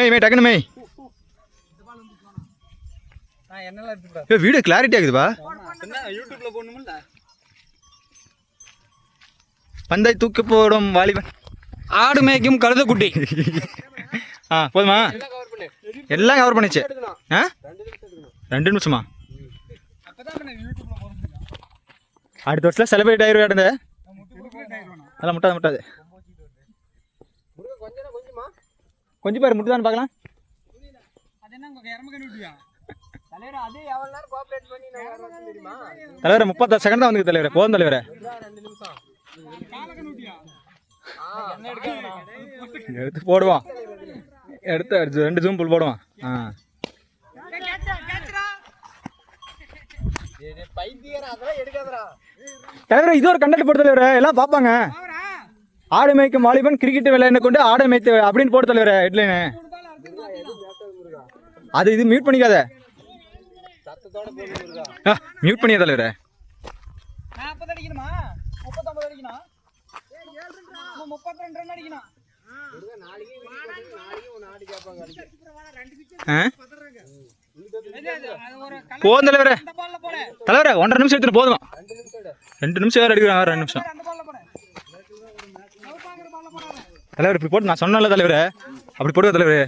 மெய் மெய் டக்குனு மெய். ஏ வீடியோ கிளாரிட்டி ஆகுதுப்பா. யூடியூப்ல பந்தை தூக்கி போடும் வாலிபன். ஆடு மேய்க்கும் கழுதக்குட்டி ஆ போதுமா? எல்லாம் கவர் பண்ணிச்சு. ஆ? ரெண்டு நிமிஷமா? அடுத்த வருஷம் செலிப்ரேட் ஆயிரும் இடந்த அதெல்லாம் முட்டாது முட்டாது. கொஞ்சம் பேர் முட்டு முட்டுதான் பார்க்கலாம். தலைவர் முப்பத்தி செகண்ட் தான் வந்து தலைவர. போதும் தலைவர. எடுத்து போடுவோம் எடுத்து ரெண்டு ஜூம் புல் போடுவான். ஆ. தலைவர் இது ஒரு கண்டக்ட் போட்டு தலைவர. எல்லாம் பார்ப்பாங்க. ஆடு மேய்க்கும் வாலிபன் கிரிக்கெட் விளையாண்டு கொண்டு ஆடை மேய்த்து அப்படின்னு போட்டு தலைவர் ஹெட்லைனு அது இது மியூட் பண்ணிக்காத. ஆ மியூட் பண்ணியா தலைவரே? ஆ? போதும் தலைவரே. தலைவர தலைவரே ஒன்றரை நிமிஷம் எடுத்துட்டு போதும். ரெண்டு நிமிஷம் வேற வேறு அடிக்கிறாங்க ரெண்டு நிமிஷம். தலைவர் இப்படி போட்டு நான் சொன்னல தலைவரே. அப்படி போடுங்க தலைவரே.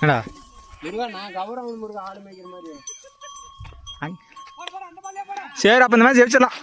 என்னடா? சரி அப்போ இந்த மாதிரி ஜெயிச்சிடலாம்.